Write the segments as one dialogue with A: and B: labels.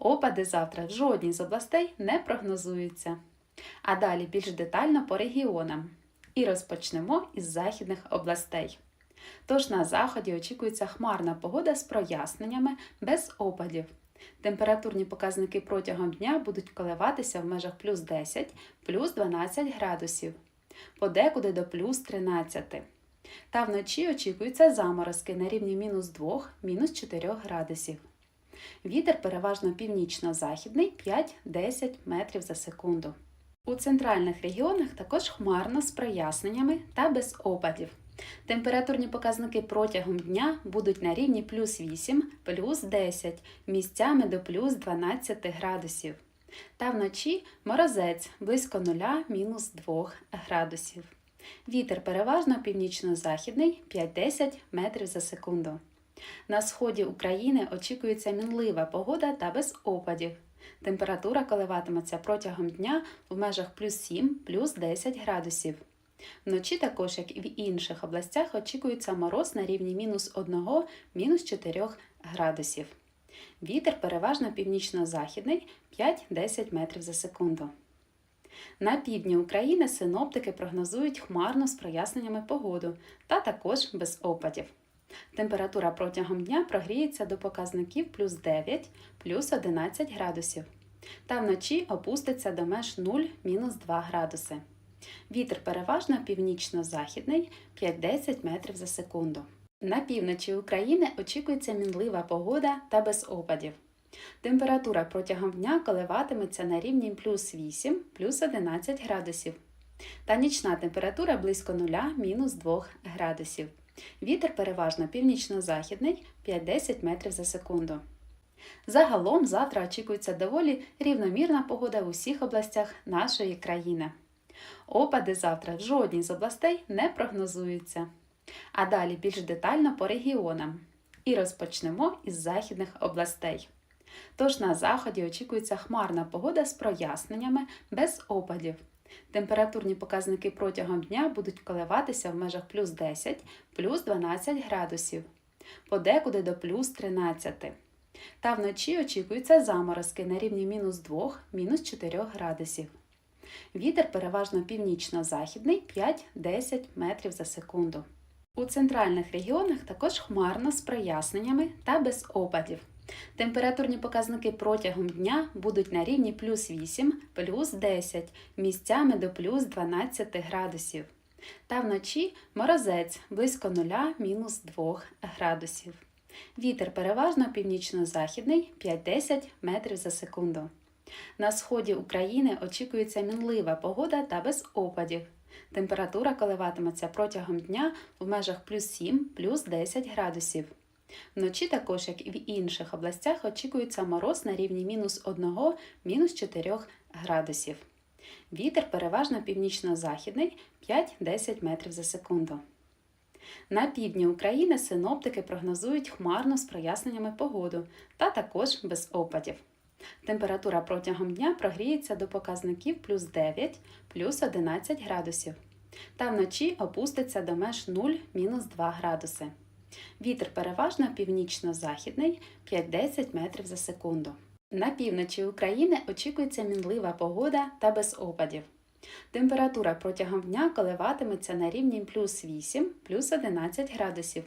A: Опади завтра в жодній з областей не прогнозуються. А далі більш детально по регіонам. І розпочнемо із західних областей. Тож на заході очікується хмарна погода з проясненнями без опадів. Температурні показники протягом дня будуть коливатися в межах плюс 10, плюс 12 градусів, подекуди до плюс 13. Та вночі очікуються заморозки на рівні мінус 2, мінус 4 градусів. Вітер переважно північно-західний 5-10 метрів за секунду. У центральних регіонах також хмарно з проясненнями та без опадів. Температурні показники протягом дня будуть на рівні плюс 8, плюс 10, місцями до плюс 12 градусів. Та вночі морозець близько 0 мінус 2 градусів. Вітер переважно північно-західний 5-10 метрів за секунду. На сході України очікується мінлива погода та без опадів. Температура коливатиметься протягом дня в межах плюс 7, плюс 10 градусів. Вночі також, як і в інших областях, очікується мороз на рівні мінус 1, мінус 4 градусів. Вітер переважно північно-західний 5-10 метрів за секунду. На півдні України синоптики прогнозують хмарну з проясненнями погоду та також без опадів. Температура протягом дня прогріється до показників плюс 9, плюс 11 градусів. Та вночі опуститься до меж 0-2 градуси. Вітер переважно північно-західний 5-10 метрів за секунду. На півночі України очікується мінлива погода та без опадів. Температура протягом дня коливатиметься на рівні плюс 8, плюс 11 градусів. Та нічна температура близько 0 мінус 2 градусів. Вітер переважно північно-західний 5-10 метрів за секунду. Загалом завтра очікується доволі рівномірна погода в усіх областях нашої країни. Опади завтра в жодній з областей не прогнозуються. А далі більш детально по регіонам. І розпочнемо із західних областей. Тож на заході очікується хмарна погода з проясненнями без опадів. Температурні показники протягом дня будуть коливатися в межах плюс 10, плюс 12 градусів, подекуди до плюс 13. Та вночі очікуються заморозки на рівні мінус 2, мінус 4 градусів. Вітер переважно північно-західний 5-10 метрів за секунду. У центральних регіонах також хмарно з проясненнями та без опадів. Температурні показники протягом дня будуть на рівні плюс 8, плюс 10, місцями до плюс 12 градусів. Та вночі морозець близько 0 мінус 2 градусів. Вітер переважно північно-західний 5-10 метрів за секунду. На сході України очікується мінлива погода та без опадів. Температура коливатиметься протягом дня в межах плюс 7, плюс 10 градусів. Вночі також, як і в інших областях, очікується мороз на рівні мінус 1, мінус 4 градусів. Вітер переважно північно-західний 5-10 метрів за секунду. На півдні України синоптики прогнозують хмарну з проясненнями погоду та також без опадів. Температура протягом дня прогріється до показників плюс 9, плюс 11 градусів. Та вночі опуститься до меж 0-2 градуси. Вітер переважно північно-західний 5-10 метрів за секунду. На півночі України очікується мінлива погода та без опадів. Температура протягом дня коливатиметься на рівні плюс 8, плюс 11 градусів.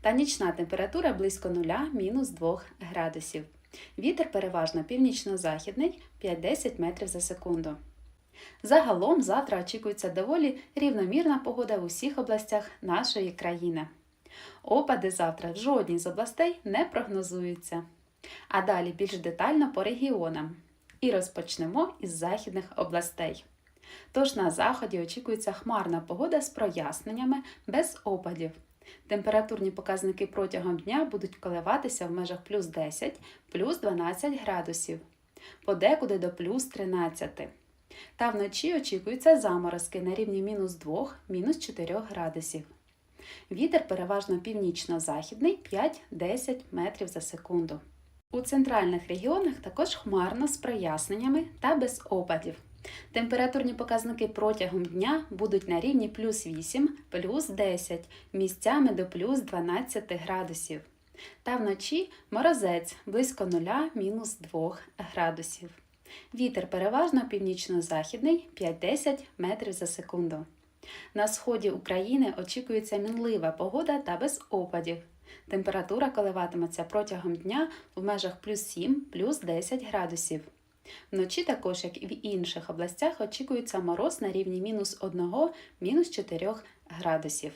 A: Та нічна температура близько 0 мінус 2 градусів. Вітер переважно північно-західний 5-10 метрів за секунду. Загалом завтра очікується доволі рівномірна погода в усіх областях нашої країни. Опади завтра в жодній з областей не прогнозуються. А далі більш детально по регіонам. І розпочнемо із західних областей. Тож на заході очікується хмарна погода з проясненнями без опадів. Температурні показники протягом дня будуть коливатися в межах плюс 10, плюс 12 градусів, подекуди до плюс 13. Та вночі очікуються заморозки на рівні мінус 2, мінус 4 градусів. Вітер переважно північно-західний 5-10 метрів за секунду. У центральних регіонах також хмарно з проясненнями та без опадів. Температурні показники протягом дня будуть на рівні плюс 8, плюс 10, місцями до плюс 12 градусів. Та вночі морозець близько 0 мінус 2 градусів. Вітер переважно північно-західний 5-10 метрів за секунду. На сході України очікується мінлива погода та без опадів. Температура коливатиметься протягом дня в межах плюс 7 плюс 10 градусів. Вночі також, як і в інших областях, очікується мороз на рівні мінус 1 мінус 4 градусів.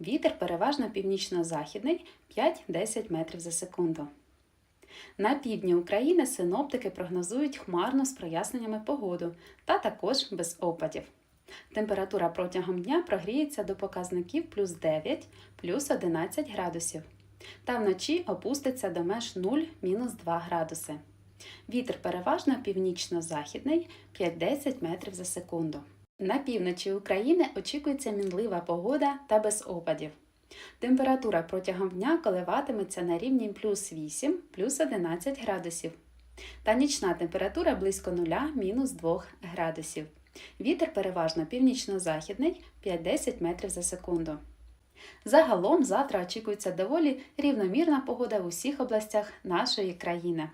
A: Вітер переважно північно-західний 5-10 метрів за секунду. На півдні України синоптики прогнозують хмарну з проясненнями погоду та також без опадів. Температура протягом дня прогріється до показників плюс 9 плюс 11 градусів. Та вночі опуститься до меж 0 мінус 2 градуси. Вітер переважно північно-західний 5-10 метрів за секунду. На півночі України очікується мінлива погода та без опадів. Температура протягом дня коливатиметься на рівні плюс 8 плюс 11 градусів. Та нічна температура близько 0 мінус 2 градусів. Вітер переважно північно-західний 5-10 метрів за секунду. Загалом завтра очікується доволі рівномірна погода в усіх областях нашої країни.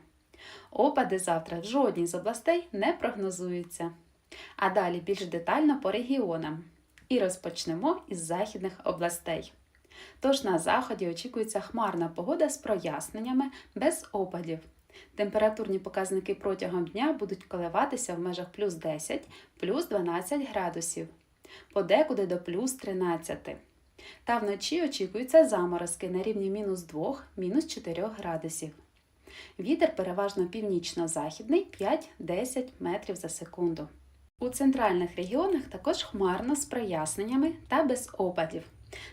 A: Опади завтра в жодній з областей не прогнозуються. А далі більш детально по регіонам. І розпочнемо із західних областей. Тож на заході очікується хмарна погода з проясненнями без опадів. Температурні показники протягом дня будуть коливатися в межах плюс 10, плюс 12 градусів, подекуди до плюс 13. Та вночі очікуються заморозки на рівні мінус 2, мінус 4 градусів. Вітер переважно північно-західний 5-10 метрів за секунду. У центральних регіонах також хмарно з проясненнями та без опадів.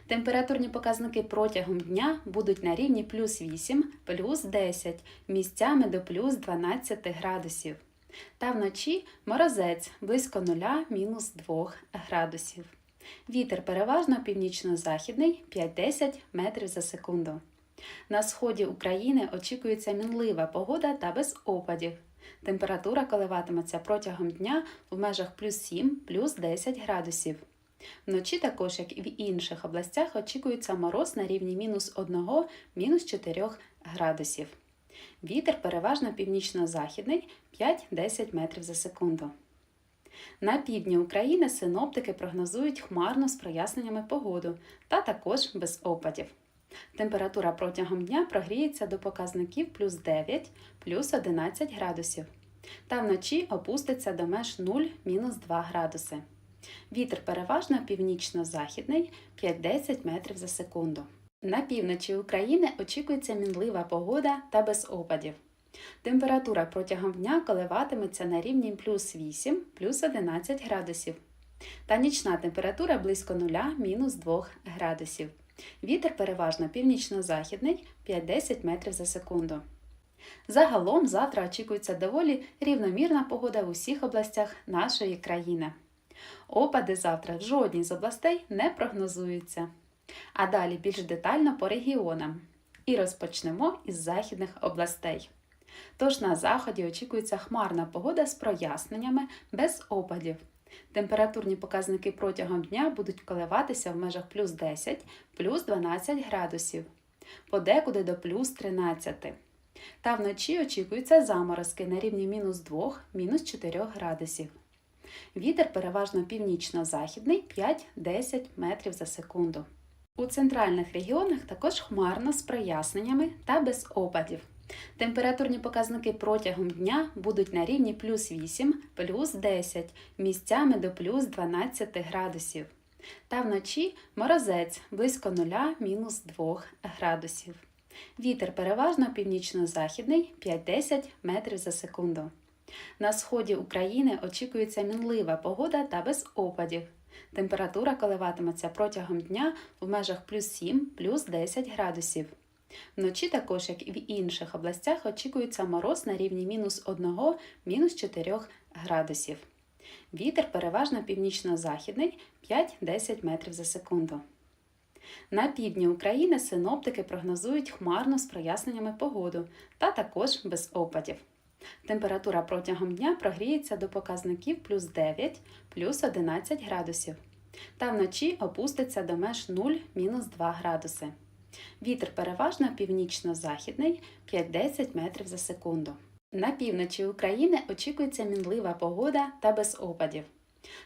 A: Температурні показники протягом дня будуть на рівні плюс 8, плюс 10, місцями до плюс 12 градусів. Та вночі морозець близько 0 мінус 2 градусів. Вітер переважно північно-західний 5-10 метрів за секунду. На сході України очікується мінлива погода та без опадів. Температура коливатиметься протягом дня в межах плюс 7 плюс 10 градусів. Вночі також, як і в інших областях, очікується мороз на рівні мінус 1 мінус 4 градусів. Вітер переважно північно-західний 5-10 метрів за секунду. На півдні України синоптики прогнозують хмарну з проясненнями погоду та також без опадів. Температура протягом дня прогріється до показників плюс 9 плюс 11 градусів. Та вночі опуститься до меж 0 мінус 2 градуси. Вітер переважно північно-західний 5-10 метрів за секунду. На півночі України очікується мінлива погода та без опадів. Температура протягом дня коливатиметься на рівні плюс 8 плюс 11 градусів. Та нічна температура близько 0 мінус 2 градусів. Вітер переважно північно-західний 5-10 метрів за секунду. Загалом завтра очікується доволі рівномірна погода в усіх областях нашої країни. Опади завтра в жодній з областей не прогнозуються. А далі більш детально по регіонам. І розпочнемо із західних областей. Тож на заході очікується хмарна погода з проясненнями без опадів. Температурні показники протягом дня будуть коливатися в межах плюс 10, плюс 12 градусів, подекуди до плюс 13. Та вночі очікуються заморозки на рівні мінус 2, мінус 4 градусів. Вітер переважно північно-західний 5-10 метрів за секунду. У центральних регіонах також хмарно з проясненнями та без опадів. Температурні показники протягом дня будуть на рівні плюс 8, плюс 10, місцями до плюс 12 градусів. Та вночі морозець близько 0 мінус 2 градусів. Вітер переважно північно-західний 5-10 метрів за секунду. На сході України очікується мінлива погода та без опадів. Температура коливатиметься протягом дня в межах плюс 7 плюс 10 градусів. Вночі також, як і в інших областях, очікується мороз на рівні мінус 1 мінус 4 градусів. Вітер переважно північно-західний 5-10 метрів за секунду. На півдні України синоптики прогнозують хмарну з проясненнями погоду та також без опадів. Температура протягом дня прогріється до показників плюс 9 плюс 11 градусів. Та вночі опуститься до меж 0 мінус 2 градуси. Вітер переважно північно-західний 5-10 метрів за секунду. На півночі України очікується мінлива погода та без опадів.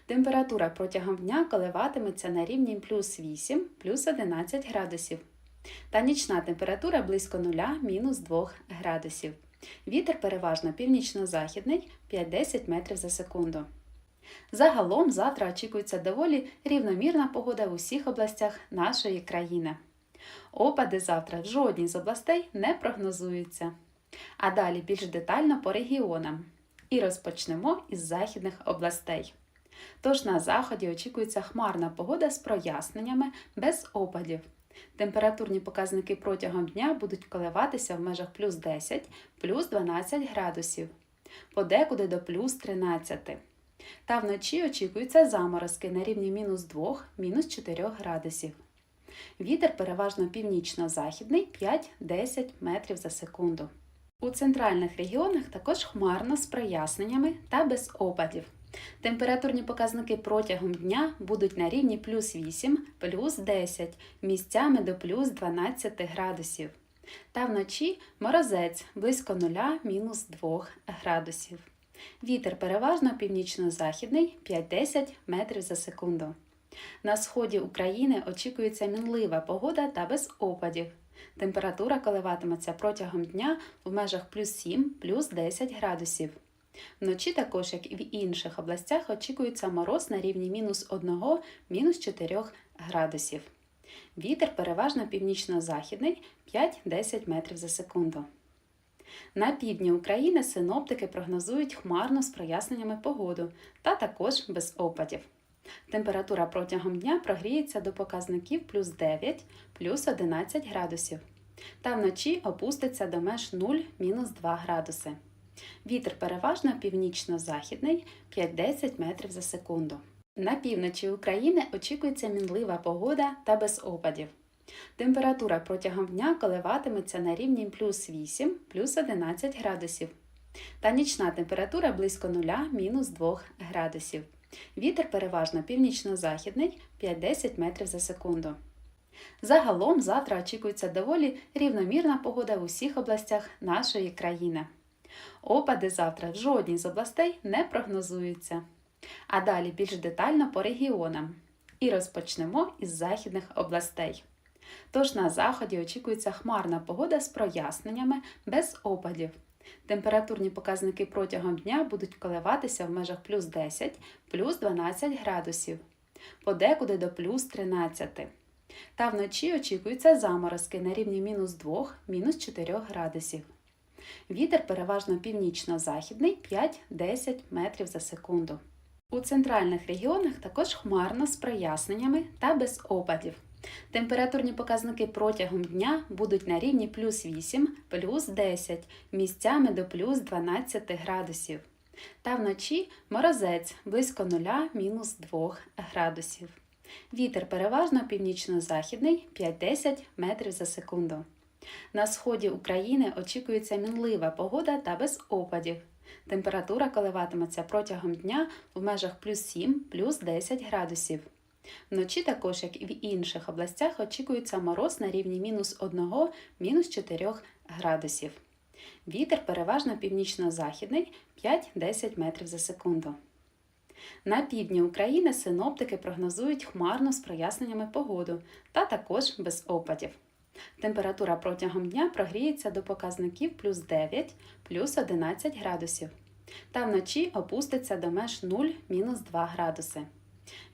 A: Температура протягом дня коливатиметься на рівні плюс 8, плюс 11 градусів. Та нічна температура близько 0, мінус 2 градусів. Вітер переважно північно-західний 5-10 метрів за секунду. Загалом завтра очікується доволі рівномірна погода в усіх областях нашої країни. Опади завтра в жодній з областей не прогнозуються. А далі більш детально по регіонам. І розпочнемо із західних областей. Тож на заході очікується хмарна погода з проясненнями без опадів. Температурні показники протягом дня будуть коливатися в межах плюс 10, плюс 12 градусів, подекуди до плюс 13. Та вночі очікуються заморозки на рівні мінус 2, мінус 4 градусів. Вітер переважно північно-західний 5-10 метрів за секунду. У центральних регіонах також хмарно з проясненнями та без опадів. Температурні показники протягом дня будуть на рівні плюс 8, плюс 10, місцями до плюс 12 градусів. Та вночі морозець близько 0 мінус 2 градусів. Вітер переважно північно-західний 5-10 метрів за секунду. На сході України очікується мінлива погода та без опадів. Температура коливатиметься протягом дня в межах плюс 7, плюс 10 градусів. Вночі також, як і в інших областях, очікується мороз на рівні мінус 1, мінус 4 градусів. Вітер переважно північно-західний 5-10 метрів за секунду. На півдні України синоптики прогнозують хмарно з проясненнями погоду та також без опадів. Температура протягом дня прогріється до показників плюс 9, плюс 11 градусів. Та вночі опуститься до меж 0-2 градуси. Вітер переважно північно-західний 5-10 метрів за секунду. На півночі України очікується мінлива погода та без опадів. Температура протягом дня коливатиметься на рівні плюс 8, плюс 11 градусів. Та нічна температура близько 0, мінус 2 градусів. Вітер переважно північно-західний 5-10 метрів за секунду. Загалом завтра очікується доволі рівномірна погода в усіх областях нашої країни. Опади завтра в жодній з областей не прогнозуються. А далі більш детально по регіонам. І розпочнемо із західних областей. Тож на заході очікується хмарна погода з проясненнями без опадів. Температурні показники протягом дня будуть коливатися в межах плюс 10, плюс 12 градусів, подекуди до плюс 13. Та вночі очікуються заморозки на рівні мінус 2, мінус 4 градусів. Вітер переважно північно-західний 5-10 метрів за секунду. У центральних регіонах також хмарно з проясненнями та без опадів. Температурні показники протягом дня будуть на рівні плюс 8, плюс 10, місцями до плюс 12 градусів. Та вночі морозець близько 0 мінус 2 градусів. Вітер переважно північно-західний 5-10 метрів за секунду. На сході України очікується мінлива погода та без опадів. Температура коливатиметься протягом дня в межах плюс 7, плюс 10 градусів. Вночі також, як і в інших областях, очікується мороз на рівні мінус 1, мінус 4 градусів. Вітер переважно північно-західний 5-10 метрів за секунду. На півдні України синоптики прогнозують хмарно з проясненнями погоду та також без опадів. Температура протягом дня прогріється до показників плюс 9, плюс 11 градусів. Та вночі опуститься до меж 0-2 градуси.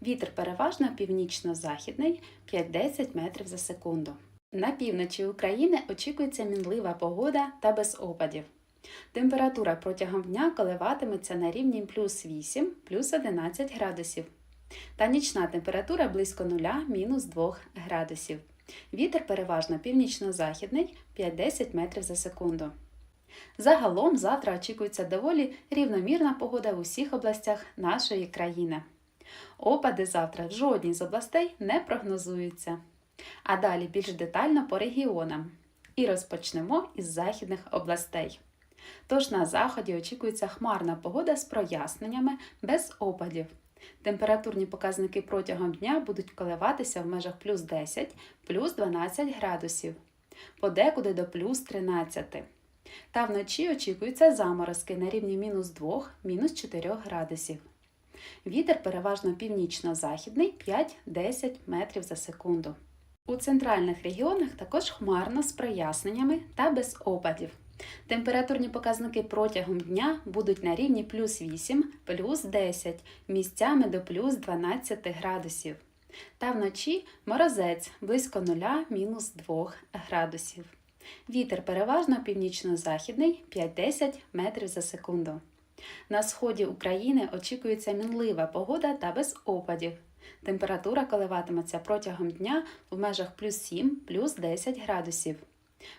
A: Вітер переважно північно-західний 5-10 метрів за секунду. На півночі України очікується мінлива погода та без опадів. Температура протягом дня коливатиметься на рівні плюс 8, плюс 11 градусів. Та нічна температура близько 0, мінус 2 градусів. Вітер переважно північно-західний 5-10 метрів за секунду. Загалом завтра очікується доволі рівномірна погода в усіх областях нашої країни. Опади завтра в жодній з областей не прогнозуються. А далі більш детально по регіонам. І розпочнемо із західних областей. Тож на заході очікується хмарна погода з проясненнями без опадів. Температурні показники протягом дня будуть коливатися в межах плюс 10, плюс 12 градусів, подекуди до плюс 13. Та вночі очікуються заморозки на рівні мінус 2, мінус 4 градусів. Вітер переважно північно-західний 5-10 метрів за секунду. У центральних регіонах також хмарно з проясненнями та без опадів. Температурні показники протягом дня будуть на рівні плюс 8, плюс 10, місцями до плюс 12 градусів. Та вночі морозець близько 0 мінус 2 градусів. Вітер переважно північно-західний 5-10 метрів за секунду. На сході України очікується мінлива погода та без опадів. Температура коливатиметься протягом дня в межах плюс 7, плюс 10 градусів.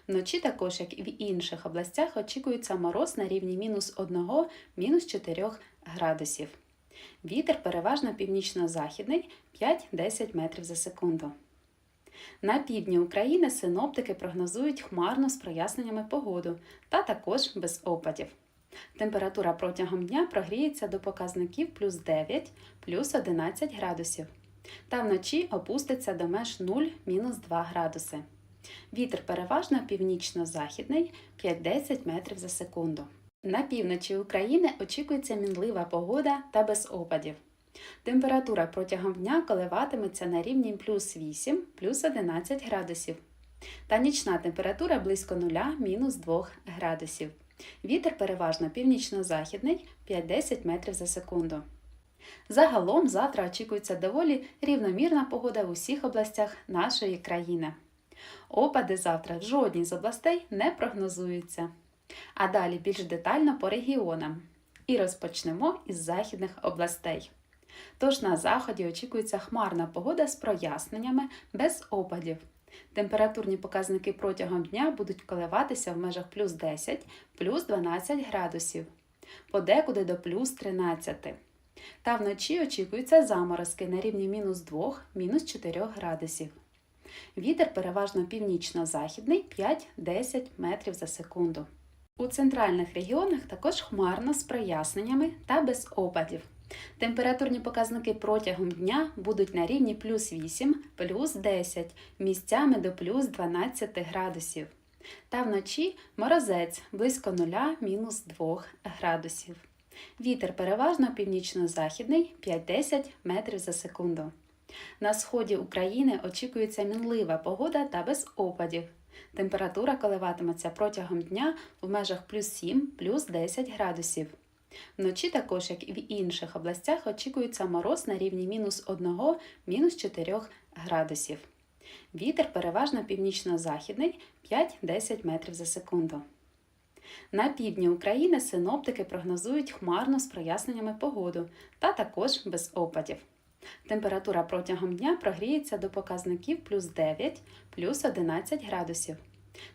A: Вночі також, як і в інших областях, очікується мороз на рівні мінус 1, мінус 4 градусів. Вітер переважно північно-західний 5-10 метрів за секунду. На півдні України синоптики прогнозують хмарну з проясненнями погоду та також без опадів. Температура протягом дня прогріється до показників плюс 9, плюс 11 градусів. Та вночі опуститься до меж 0-2 градуси. Вітер переважно північно-західний 5-10 метрів за секунду. На півночі України очікується мінлива погода та без опадів. Температура протягом дня коливатиметься на рівні плюс 8, плюс 11 градусів. Та нічна температура близько 0 мінус 2 градусів. Вітер переважно північно-західний 5-10 метрів за секунду. Загалом завтра очікується доволі рівномірна погода в усіх областях нашої країни. Опади завтра в жодній з областей не прогнозуються. А далі більш детально по регіонам. І розпочнемо із західних областей. Тож на заході очікується хмарна погода з проясненнями без опадів. Температурні показники протягом дня будуть коливатися в межах плюс 10, плюс 12 градусів, подекуди до плюс 13. Та вночі очікуються заморозки на рівні мінус 2, мінус 4 градусів. Вітер переважно північно-західний 5-10 метрів за секунду. У центральних регіонах також хмарно з проясненнями та без опадів. Температурні показники протягом дня будуть на рівні плюс 8, плюс 10, місцями до плюс 12 градусів. Та вночі морозець близько 0 мінус 2 градусів. Вітер переважно північно-західний 5-10 метрів за секунду. На сході України очікується мінлива погода та без опадів. Температура коливатиметься протягом дня в межах плюс 7, плюс 10 градусів. Вночі також, як і в інших областях, очікується мороз на рівні мінус 1, мінус 4 градусів. Вітер переважно північно-західний 5-10 метрів за секунду. На півдні України синоптики прогнозують хмарну з проясненнями погоду та також без опадів. Температура протягом дня прогріється до показників плюс 9, плюс 11 градусів.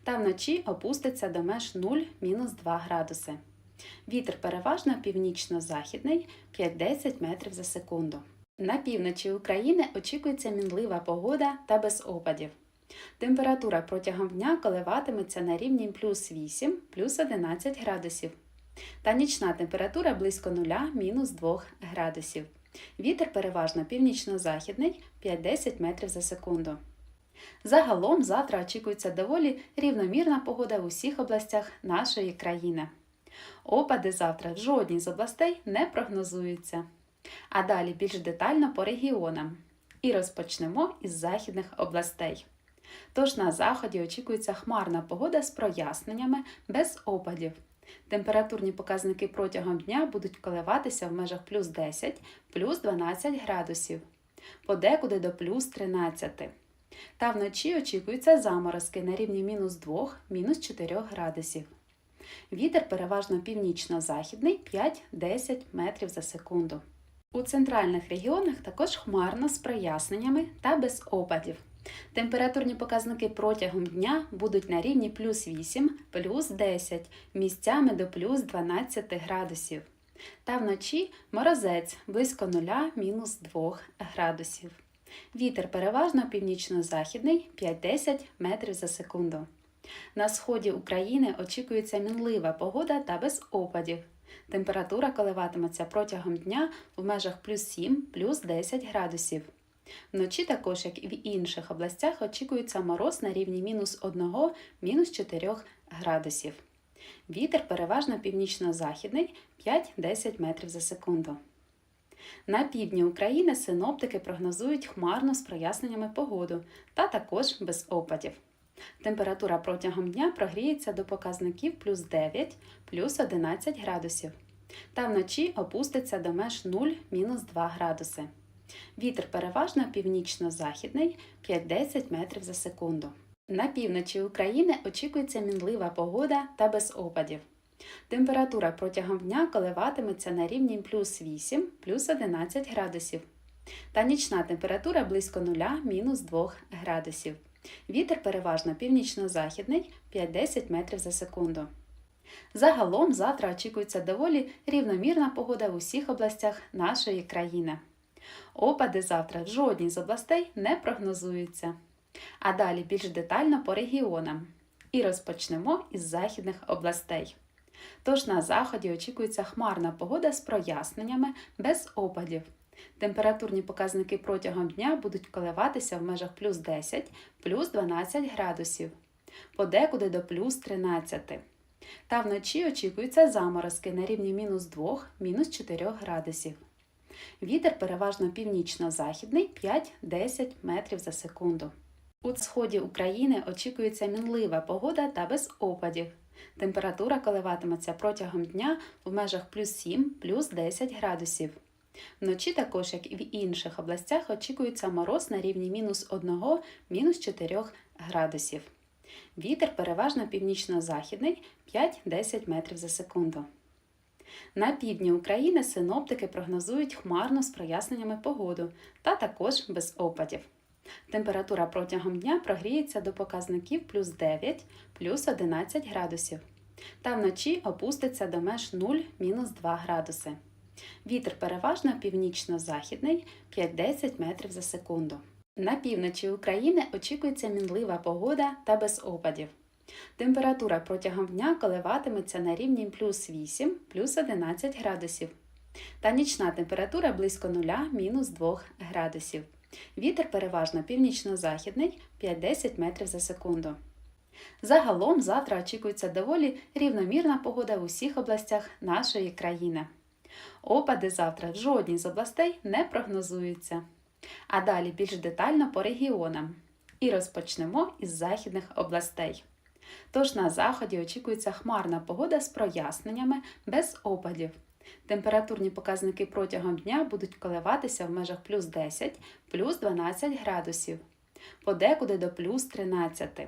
A: Та вночі опуститься до меж 0-2 градуси. Вітер переважно північно-західний 5-10 метрів за секунду. На півночі України очікується мінлива погода та без опадів. Температура протягом дня коливатиметься на рівні плюс 8, плюс 11 градусів. Та нічна температура близько 0 мінус 2 градусів. Вітер переважно північно-західний 5-10 метрів за секунду. Загалом завтра очікується доволі рівномірна погода в усіх областях нашої країни. Опади завтра в жодній з областей не прогнозуються. А далі більш детально по регіонам. І розпочнемо із західних областей. Тож на заході очікується хмарна погода з проясненнями без опадів. Температурні показники протягом дня будуть коливатися в межах плюс 10, плюс 12 градусів, подекуди до плюс 13. Та вночі очікуються заморозки на рівні мінус 2, мінус 4 градусів. Вітер переважно північно-західний 5-10 метрів за секунду. У центральних регіонах також хмарно з проясненнями та без опадів. Температурні показники протягом дня будуть на рівні плюс 8, плюс 10, місцями до плюс 12 градусів. Та вночі морозець близько 0 мінус 2 градусів. Вітер переважно північно-західний 5-10 метрів за секунду. На сході України очікується мінлива погода та без опадів. Температура коливатиметься протягом дня в межах плюс 7, плюс 10 градусів. Вночі також, як і в інших областях, очікується мороз на рівні мінус 1, мінус 4 градусів. Вітер переважно північно-західний 5-10 метрів за секунду. На півдні України синоптики прогнозують хмарну з проясненнями погоду та також без опадів. Температура протягом дня прогріється до показників плюс 9, плюс 11 градусів. Та вночі опуститься до меж 0-2 градуси. Вітер переважно північно-західний 5-10 метрів за секунду. На півночі України очікується мінлива погода та без опадів. Температура протягом дня коливатиметься на рівні плюс 8, плюс 11 градусів. Та нічна температура близько 0, мінус 2 градусів. Вітер переважно північно-західний 5-10 метрів за секунду. Загалом завтра очікується доволі рівномірна погода в усіх областях нашої країни. Опади завтра в жодній з областей не прогнозуються. А далі більш детально по регіонам. І розпочнемо із західних областей. Тож на заході очікується хмарна погода з проясненнями без опадів. Температурні показники протягом дня будуть коливатися в межах плюс 10, плюс 12 градусів, подекуди до плюс 13. Та вночі очікуються заморозки на рівні мінус 2, мінус 4 градусів. Вітер переважно північно-західний 5-10 метрів за секунду. У сході України очікується мінлива погода та без опадів. Температура коливатиметься протягом дня в межах плюс 7, плюс 10 градусів. Вночі також, як і в інших областях, очікується мороз на рівні мінус 1, мінус 4 градусів. Вітер переважно північно-західний 5-10 метрів за секунду. На півдні України синоптики прогнозують хмарну з проясненнями погоду та також без опадів. Температура протягом дня прогріється до показників плюс 9, плюс 11 градусів. Та вночі опуститься до меж 0-2 градуси. Вітер переважно північно-західний 5-10 метрів за секунду. На півночі України очікується мінлива погода та без опадів. Температура протягом дня коливатиметься на рівні плюс 8, плюс 11 градусів. Та нічна температура близько 0, мінус 2 градусів. Вітер переважно північно-західний 5-10 метрів за секунду. Загалом завтра очікується доволі рівномірна погода в усіх областях нашої країни. Опади завтра в жодній з областей не прогнозуються. А далі більш детально по регіонам. І розпочнемо із західних областей. Тож на заході очікується хмарна погода з проясненнями без опадів. Температурні показники протягом дня будуть коливатися в межах плюс 10, плюс 12 градусів, подекуди до плюс 13.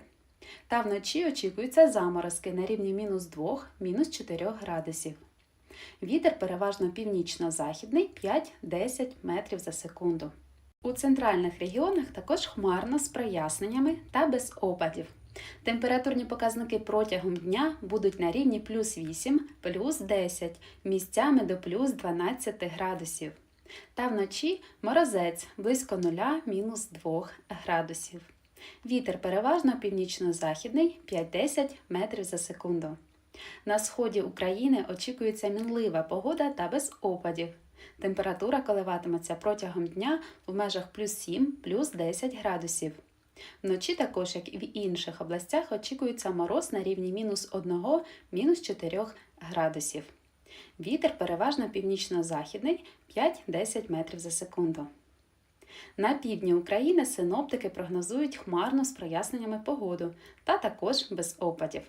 A: Та вночі очікуються заморозки на рівні мінус 2, мінус 4 градусів. Вітер переважно північно-західний 5-10 метрів за секунду. У центральних регіонах також хмарно з проясненнями та без опадів. Температурні показники протягом дня будуть на рівні плюс 8, плюс 10, місцями до плюс 12 градусів. Та вночі морозець близько 0 мінус 2 градусів. Вітер переважно північно-західний 5-10 метрів за секунду. На сході України очікується мінлива погода та без опадів. Температура коливатиметься протягом дня в межах плюс 7, плюс 10 градусів. Вночі також, як і в інших областях, очікується мороз на рівні мінус 1, мінус 4 градусів. Вітер переважно північно-західний 5-10 метрів за секунду. На півдні України синоптики прогнозують хмарну з проясненнями погоду та також без опадів.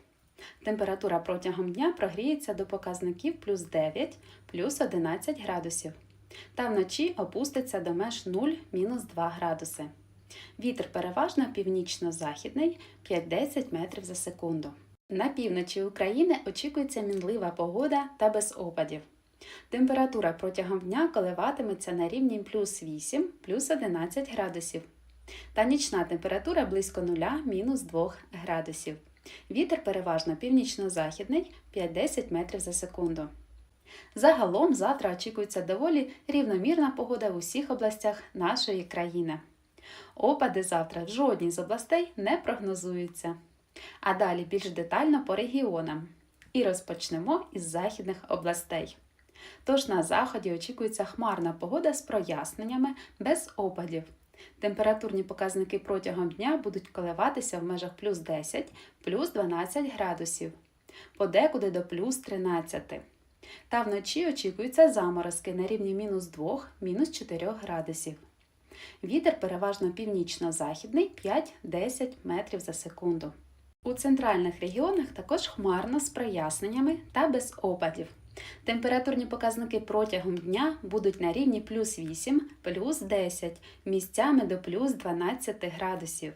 A: Температура протягом дня прогріється до показників плюс 9, плюс 11 градусів. Та вночі опуститься до меж 0-2 градуси. Вітер переважно північно-західний 5-10 метрів за секунду. На півночі України очікується мінлива погода та без опадів. Температура протягом дня коливатиметься на рівні плюс 8, плюс 11 градусів. Та нічна температура близько 0, мінус 2 градусів. Вітер переважно північно-західний 5-10 метрів за секунду. Загалом завтра очікується доволі рівномірна погода в усіх областях нашої країни. Опади завтра в жодній з областей не прогнозуються. А далі більш детально по регіонам. І розпочнемо із західних областей. Тож на заході очікується хмарна погода з проясненнями без опадів. Температурні показники протягом дня будуть коливатися в межах плюс 10, плюс 12 градусів, подекуди до плюс 13. Та вночі очікуються заморозки на рівні мінус 2, мінус 4 градусів. Вітер переважно північно-західний 5-10 метрів за секунду. У центральних регіонах також хмарно з проясненнями та без опадів. Температурні показники протягом дня будуть на рівні плюс 8, плюс 10, місцями до плюс 12 градусів.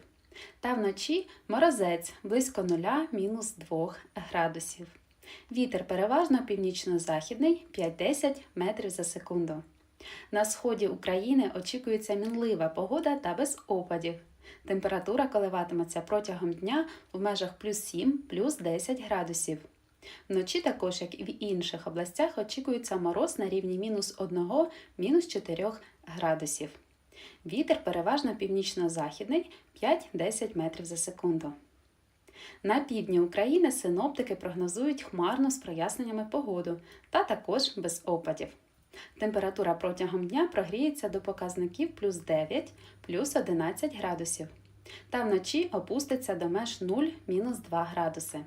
A: Та вночі морозець близько 0 мінус 2 градусів. Вітер переважно північно-західний 5-10 метрів за секунду. На сході України очікується мінлива погода та без опадів. Температура коливатиметься протягом дня в межах плюс 7, плюс 10 градусів. Вночі також, як і в інших областях, очікується мороз на рівні мінус 1, мінус 4 градусів. Вітер переважно північно-західний 5-10 метрів за секунду. На півдні України синоптики прогнозують хмарну з проясненнями погоду та також без опадів. Температура протягом дня прогріється до показників плюс 9, плюс 11 градусів. Та вночі опуститься до меж 0-2 градуси.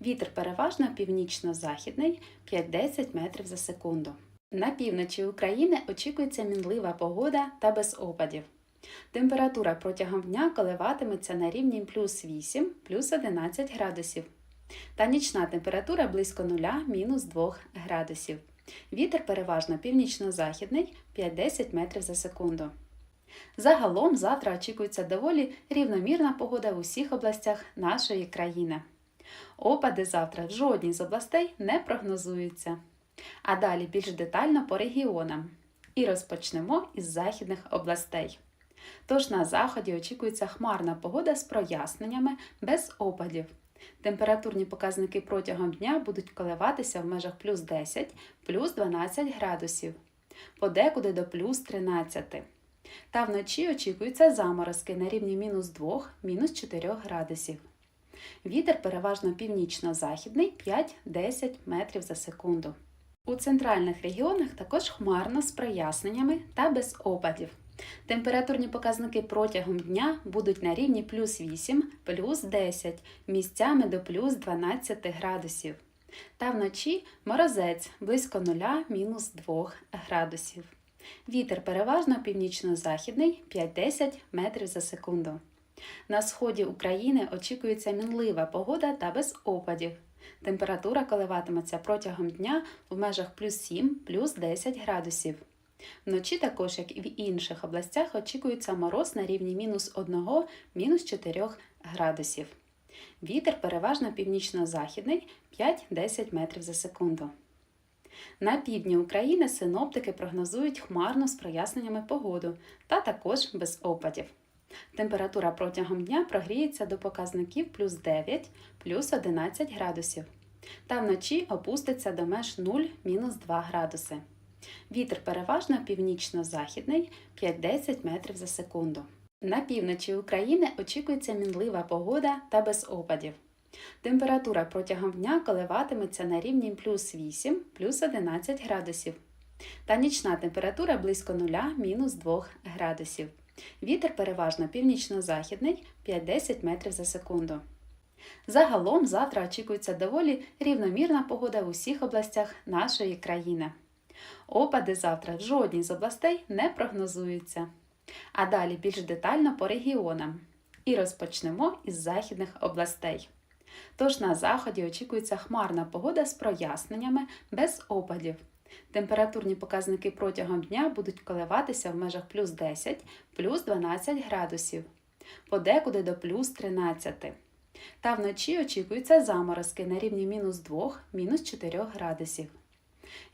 A: Вітер переважно північно-західний 5-10 метрів за секунду. На півночі України очікується мінлива погода та без опадів. Температура протягом дня коливатиметься на рівні плюс 8, плюс 11 градусів. Та нічна температура близько 0 мінус 2 градусів. Вітер переважно північно-західний 5-10 метрів за секунду. Загалом завтра очікується доволі рівномірна погода в усіх областях нашої країни. Опади завтра в жодній з областей не прогнозуються. А далі більш детально по регіонам. І розпочнемо із західних областей. Тож на заході очікується хмарна погода з проясненнями без опадів. Температурні показники протягом дня будуть коливатися в межах плюс 10, плюс 12 градусів, подекуди до плюс 13. Та вночі очікуються заморозки на рівні мінус 2, мінус 4 градусів. Вітер переважно північно-західний 5-10 метрів за секунду. У центральних регіонах також хмарно з проясненнями та без опадів. Температурні показники протягом дня будуть на рівні плюс 8, плюс 10, місцями до плюс 12 градусів. Та вночі морозець близько 0 мінус 2 градусів. Вітер переважно північно-західний 5-10 метрів за секунду. На сході України очікується мінлива погода та без опадів. Температура коливатиметься протягом дня в межах плюс 7, плюс 10 градусів. Вночі також, як і в інших областях, очікується мороз на рівні мінус 1, мінус 4 градусів. Вітер переважно північно-західний 5-10 метрів за секунду. На півдні України синоптики прогнозують хмарну з проясненнями погоду та також без опадів. Температура протягом дня прогріється до показників плюс 9, плюс 11 градусів. Та вночі опуститься до меж 0-2 градуси. Вітер переважно північно-західний 5-10 метрів за секунду. На півночі України очікується мінлива погода та без опадів. Температура протягом дня коливатиметься на рівні плюс 8, плюс 11 градусів. Та нічна температура близько 0 мінус 2 градусів. Вітер переважно північно-західний 5-10 метрів за секунду. Загалом завтра очікується доволі рівномірна погода в усіх областях нашої країни. Опади завтра в жодній з областей не прогнозуються. А далі більш детально по регіонам. І розпочнемо із західних областей. Тож на заході очікується хмарна погода з проясненнями без опадів. Температурні показники протягом дня будуть коливатися в межах плюс 10, плюс 12 градусів, подекуди до плюс 13. Та вночі очікуються заморозки на рівні мінус 2, мінус 4 градусів.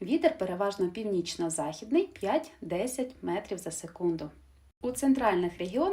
A: Вітер переважно північно-західний 5-10 метрів за секунду. У центральних регіонах